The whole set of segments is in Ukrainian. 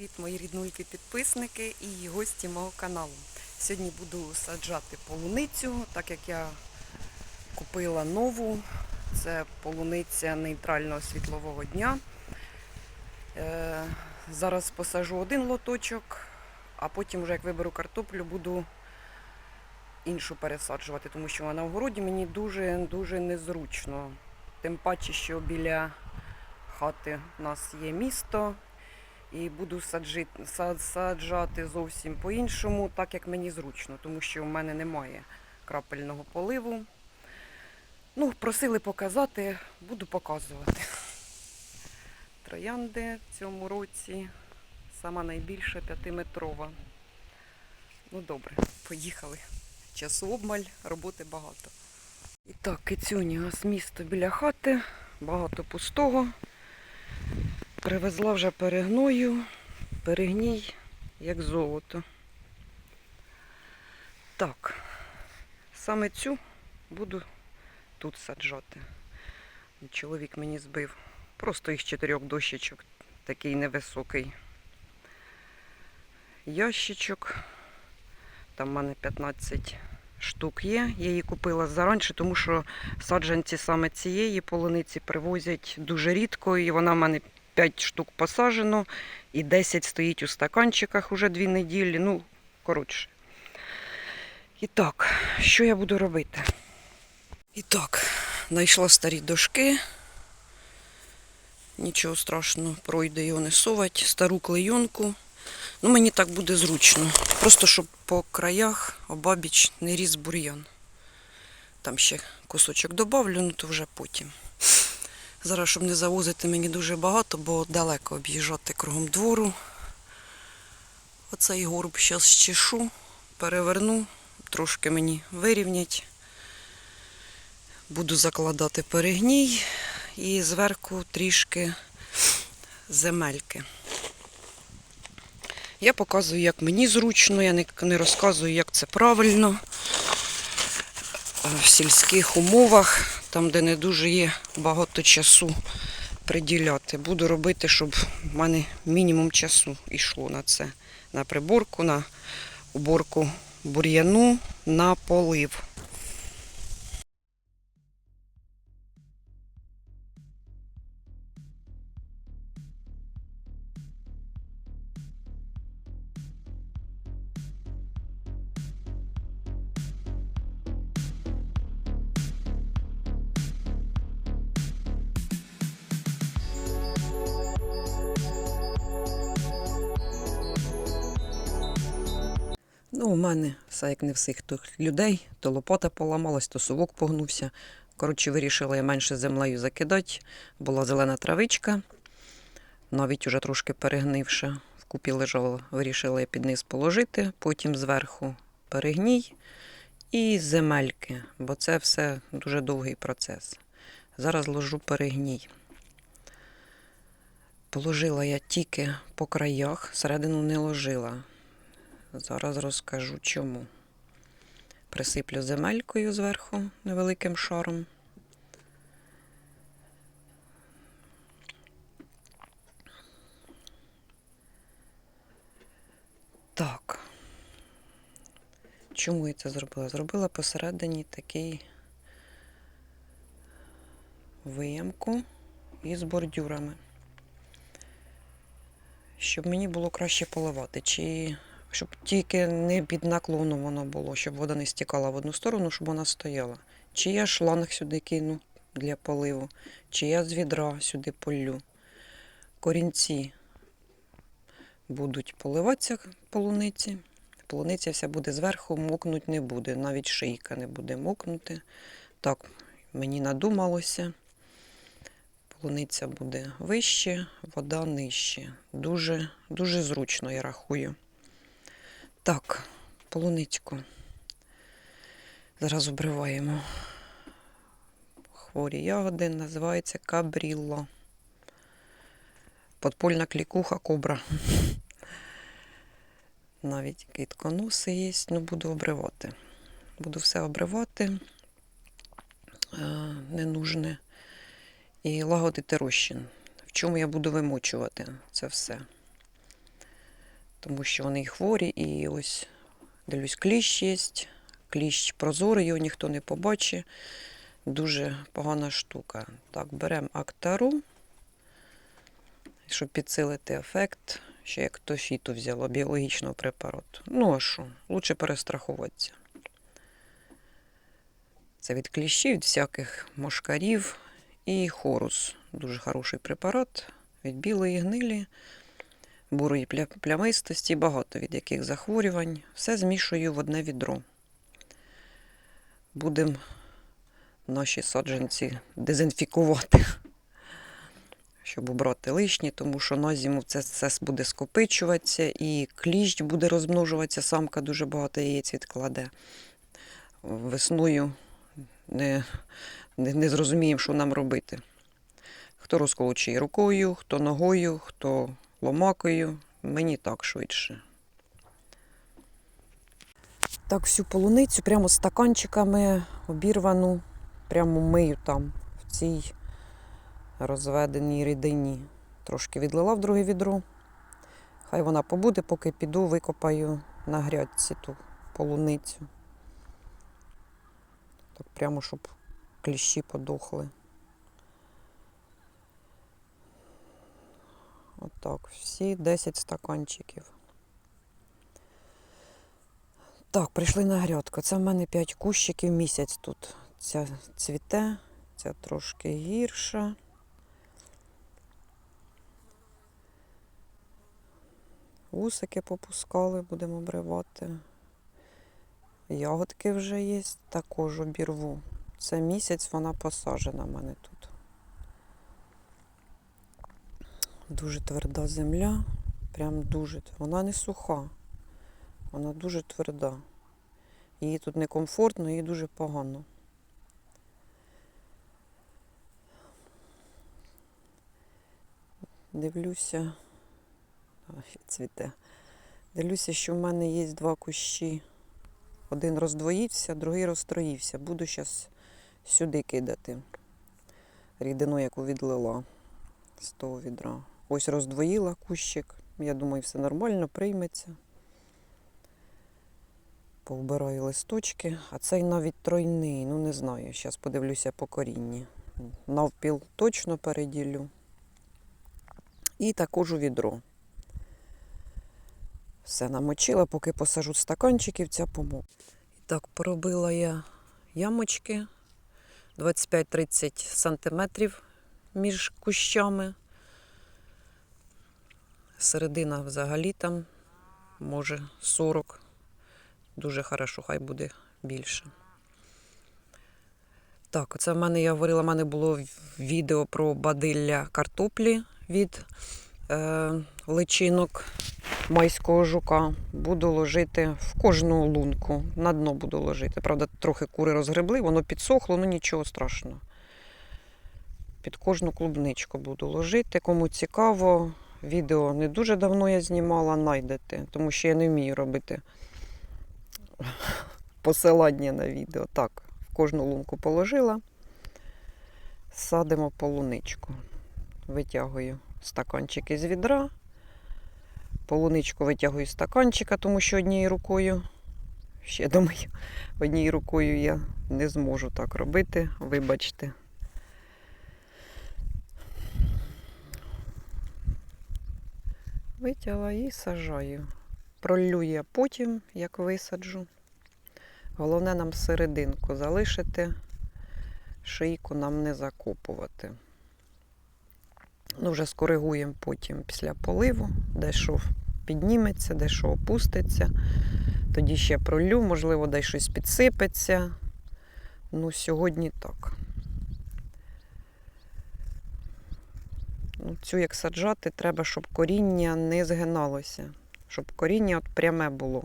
Привіт, мої ріднульки підписники і гості мого каналу. Сьогодні буду саджати полуницю, так як я купила нову. Це полуниця нейтрального світлового дня. Е, зараз посажу один лоточок, а потім, вже як виберу картоплю, буду іншу пересаджувати, тому що вона в городі мені дуже-дуже незручно. Тим паче, що біля хати у нас є місто і буду саджи, сад, саджати зовсім по-іншому, так як мені зручно, тому що в мене немає крапельного поливу. Ну, просили показати, буду показувати. Троянди в цьому році сама найбільша п'ятиметрова. Ну добре, поїхали. Часу обмаль, роботи багато. І так, кицюні, у нас місто біля хати, багато пустого. Привезла вже перегною, перегній, як золото. Так, саме цю буду тут саджати. Чоловік мені збив. Просто із чотирьох дощечок, такий невисокий ящичок. Там в мене 15 штук є. Я її купила заранше, тому що саджанці саме цієї полуниці привозять дуже рідко, і вона в мене 5 штук посаджено, і 10 стоїть у стаканчиках уже 2 неділі. Ну, коротше. І так, що я буду робити? І так, знайшла старі дошки. Нічого страшного, пройде його не совать. Стару клейонку. Ну, мені так буде зручно. Просто щоб по краях обабіч не ріс бур'ян. Там ще кусочок добавлю, ну то вже потім. Зараз, щоб не завозити мені дуже багато, бо далеко об'їжджати кругом двору. Оцей горб зараз щешу, переверну, трошки мені вирівнять. Буду закладати перегній і зверху трішки земельки. Я показую, як мені зручно, я не, не розказую, як це правильно. Е, В сільських умовах, там, де не дуже є багато часу приділяти. Буду робити, щоб в мене мінімум часу йшло на це. На приборку, на уборку бур'яну, на полив. Ну, у мене все як не всіх тих людей. То лопата поламалась, то совок погнувся. Коротше, вирішила я менше землею закидати. Була зелена травичка, навіть уже трошки перегнивша. Вкупі лежала, вирішила я під низ положити, потім зверху перегній і земельки, бо це все дуже довгий процес. Зараз ложу перегній. Положила я тільки по краях, середину не ложила. Зараз розкажу чому. Присиплю земелькою зверху невеликим шаром. Так. Чому я це зробила? Зробила посередині такий виямку із бордюрами. Щоб мені було краще поливати. Чи щоб тільки не під наклоном воно було, щоб вода не стікала в одну сторону, щоб вона стояла. Чи я шланг сюди кину для поливу, чи я з відра сюди полю. Корінці будуть поливатися полуниці. Полуниця вся буде зверху, мокнуть не буде, навіть шийка не буде мокнути. Так, мені надумалося. Полуниця буде вище, вода нижче. Дуже, дуже зручно, я рахую. Так, полуничку. Зараз обриваємо. Хворі ягоди називається кабрілло. Подпольна клікуха кобра. Навіть китконоси є, ну буду обривати. Буду все обривати е, ненужне і лагодити розчин. В чому я буду вимочувати це все. Тому що вони хворі, і ось дивлюсь, кліщ є. Кліщ прозорий, його ніхто не побачить. Дуже погана штука. Так, беремо актару, щоб підсилити ефект. Ще як то фіту взяло, біологічного препарату. Ну а що? Лучше перестрахуватися. Це від кліщів, від всяких мошкарів і хорус. Дуже хороший препарат від білої гнилі, бурої плямистості, багато від яких захворювань. Все змішую в одне відро. Будемо наші саджанці дезінфікувати, щоб убрати лишні, тому що на зиму це все буде скопичуватися і кліщ буде розмножуватися, самка дуже багато яєць відкладе. Весною не, не, не зрозуміємо, що нам робити. Хто розколочує рукою, хто ногою, хто ломакою. Мені так швидше. Так, всю полуницю прямо стаканчиками обірвану, прямо мию там, в цій розведеній рідині. Трошки відлила в друге відро. Хай вона побуде, поки піду, викопаю на грядці ту полуницю. Так прямо, щоб кліщі подохли. Отак, всі 10 стаканчиків. Так, прийшли на грядку. Це в мене 5 кущиків місяць тут. Ця цвіте, ця трошки гірша. Вусики попускали, будемо обривати. Ягодки вже є, також обірву. Це місяць вона посаджена в мене тут. Дуже тверда земля. Прям дуже. Вона не суха. Вона дуже тверда. Їй тут некомфортно, їй дуже погано. Дивлюся. Цвіте. Дивлюся, що в мене є два кущі. Один роздвоївся, другий розстроївся. Буду зараз сюди кидати. Рідину, яку відлила з того відра. Ось роздвоїла кущик. Я думаю, все нормально, прийметься. Повбираю листочки, а цей навіть тройний, ну не знаю. Зараз подивлюся по корінні. Навпіл точно переділю. І також у відро. Все намочила, поки посажу стаканчиків, ця помог. Так, поробила я ямочки 25-30 сантиметрів між кущами. Середина взагалі там, може, 40. Дуже хорошо, хай буде більше. Так, оце в мене, я говорила, в мене було відео про бадилля картоплі від е, личинок майського жука. Буду ложити в кожну лунку. На дно буду ложити. Правда, трохи кури розгребли, воно підсохло, ну нічого страшного. Під кожну клубничку буду ложити. Кому цікаво, відео не дуже давно я знімала, найдете, тому що я не вмію робити посилання на відео. Так, в кожну лунку положила, садимо полуничку. Витягую стаканчик із відра. Полуничку витягую з стаканчика, тому що однією рукою, ще думаю, однією рукою я не зможу так робити, вибачте. Витягла і сажаю. Пролью я потім, як висаджу. Головне нам серединку залишити, шийку нам не закопувати. Ну, вже скоригуємо потім після поливу, де що підніметься, де що опуститься. Тоді ще пролю, можливо, де щось підсипеться. Ну, сьогодні так. Цю як саджати, треба, щоб коріння не згиналося, щоб коріння от пряме було.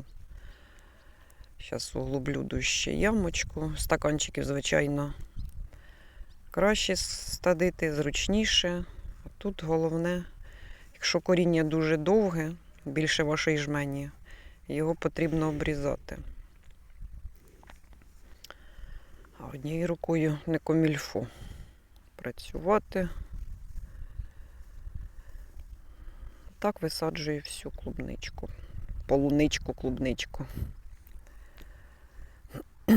Зараз углублю дужче ямочку. Стаканчиків, звичайно, краще стадити, зручніше. А тут головне, якщо коріння дуже довге, більше вашої жмені, його потрібно обрізати. А однією рукою не комільфу працювати. Так висаджую всю клубничку. полуничку, клубничку.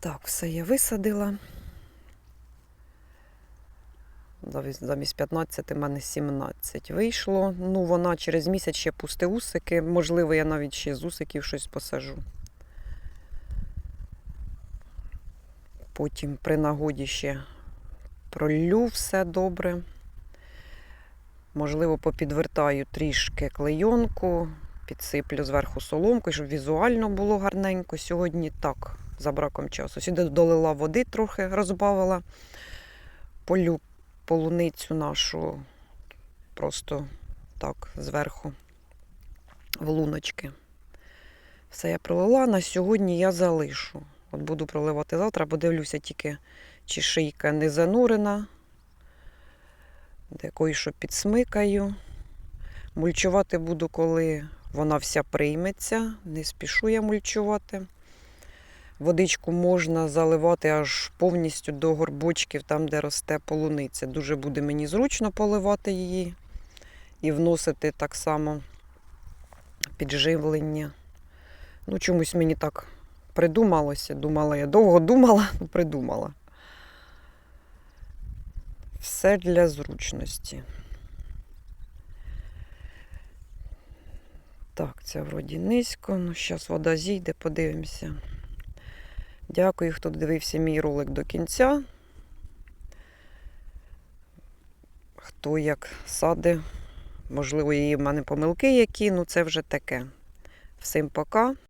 Так, все я висадила. Замість- Замість 15 в мене 17 вийшло. Ну, вона через місяць ще пусте усики. Можливо, я навіть ще з усиків щось посажу. Потім при нагоді ще пролю все добре. Можливо, попідвертаю трішки клейонку, підсиплю зверху соломкою, щоб візуально було гарненько. Сьогодні так, за браком часу. Сюди долила води трохи, розбавила. Полю полуницю нашу просто так зверху в луночки. Все я пролила. На сьогодні я залишу. От буду проливати завтра, подивлюся тільки, чи шийка не занурена, де що підсмикаю. Мульчувати буду, коли вона вся прийметься. Не спішу я мульчувати. Водичку можна заливати аж повністю до горбочків, там, де росте полуниця. Дуже буде мені зручно поливати її і вносити так само підживлення. Ну, чомусь мені так придумалося. Думала, я довго думала, придумала. Все для зручності. Так, це вроді низько. Ну, зараз вода зійде, подивимося. Дякую, хто дивився мій ролик до кінця. Хто як сади, можливо, є в мене помилки які, ну це вже таке. Всім пока.